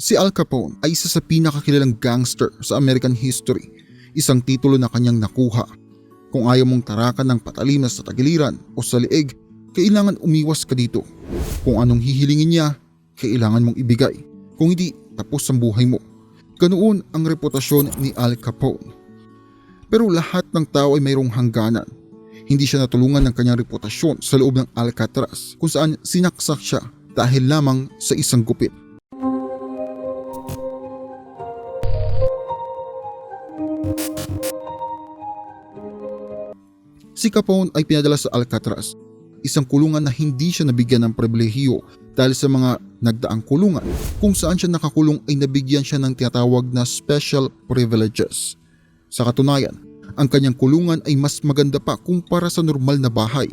Si Al Capone ay isa sa pinakakilalang gangster sa American history, isang titulo na kanyang nakuha. Kung ayaw mong tarakan ng patalimas sa tagiliran o sa liig, kailangan umiwas ka dito. Kung anong hihilingin niya, kailangan mong ibigay. Kung hindi, tapos ang buhay mo. Ganoon ang reputasyon ni Al Capone. Pero lahat ng tao ay mayroong hangganan. Hindi siya natulungan ng kanyang reputasyon sa loob ng Alcatraz kung saan sinaksak siya dahil lamang sa isang gupit. Si Capone ay pinadala sa Alcatraz, isang kulungan na hindi siya nabigyan ng pribilehiyo dahil sa mga nagdaang kulungan kung saan siya nakakulong ay nabigyan siya ng tinatawag na special privileges. Sa katunayan, ang kanyang kulungan ay mas maganda pa kumpara sa normal na bahay.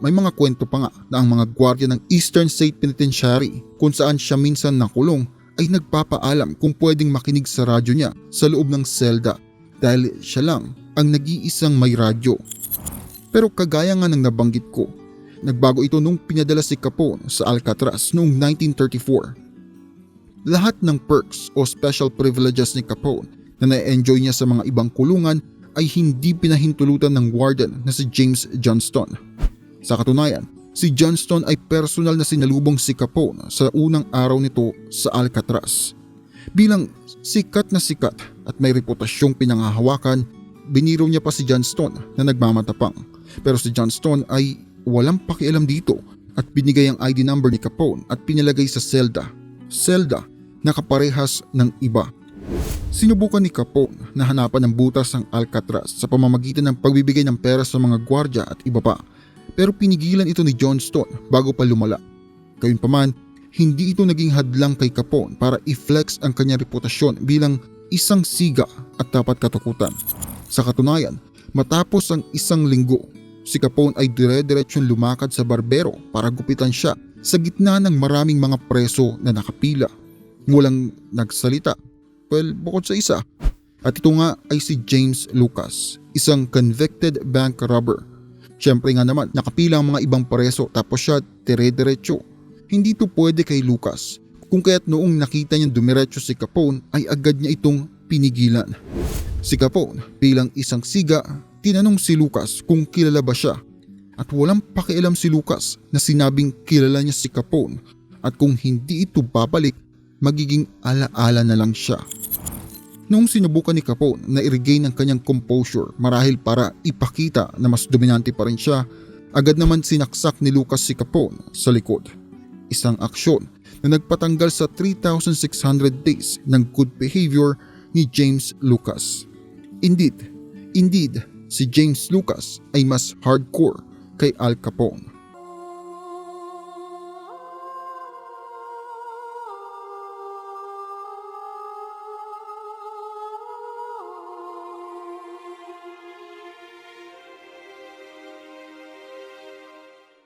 May mga kwento pa nga na ang mga gwardiya ng Eastern State Penitentiary kung saan siya minsan nakulong ay nagpapaalam kung pwedeng makinig sa radyo niya sa loob ng selda dahil siya lang ang nag-iisang may radyo. Pero kagaya nga ng nabanggit ko, nagbago ito nung pinadala si Capone sa Alcatraz noong 1934. Lahat ng perks o special privileges ni Capone na na-enjoy niya sa mga ibang kulungan ay hindi pinahintulutan ng warden na si James Johnston. Sa katunayan, si Johnston ay personal na sinalubong si Capone sa unang araw nito sa Alcatraz. Bilang sikat na sikat at may reputasyong pinangahawakan, biniro niya pa si Johnston na nagmamatapang. Pero si Johnston ay walang pakialam dito at binigay ang ID number ni Capone at pinilagay sa selda. Selda na kaparehas ng iba. Sinubukan ni Capone na hanapan ng butas ang Alcatraz sa pamamagitan ng pagbibigay ng pera sa mga gwardya at iba pa. Pero pinigilan ito ni Johnston bago pa lumala. Gayunpaman, hindi ito naging hadlang kay Capone para i-flex ang kanyang reputasyon bilang isang siga at dapat katukutan. Sa katunayan, matapos ang isang linggo, si Capone ay dire-diretsyon lumakad sa barbero para gupitan siya sa gitna ng maraming mga preso na nakapila. Walang nagsalita Well, bukod sa isa. At ito nga ay si James Lucas, isang convicted bank robber. Siyempre nga naman, nakapila ang mga ibang pareso tapos siya dire-diretso. Hindi to pwede kay Lucas. Kung kaya't noong nakita niyang dumiretso si Capone ay agad niya itong pinigilan. Si Capone bilang isang siga, tinanong si Lucas kung kilala ba siya. At walang pakialam si Lucas na sinabing kilala niya si Capone at kung hindi ito babalik magiging alaala na lang siya. Noong sinubukan ni Capone na i-regain ang kanyang composure marahil para ipakita na mas dominante pa rin siya, agad naman sinaksak ni Lucas si Capone sa likod. Isang aksyon na nagpatanggal sa 3,600 days ng good behavior ni James Lucas. Indeed, indeed, si James Lucas ay mas hardcore kay Al Capone.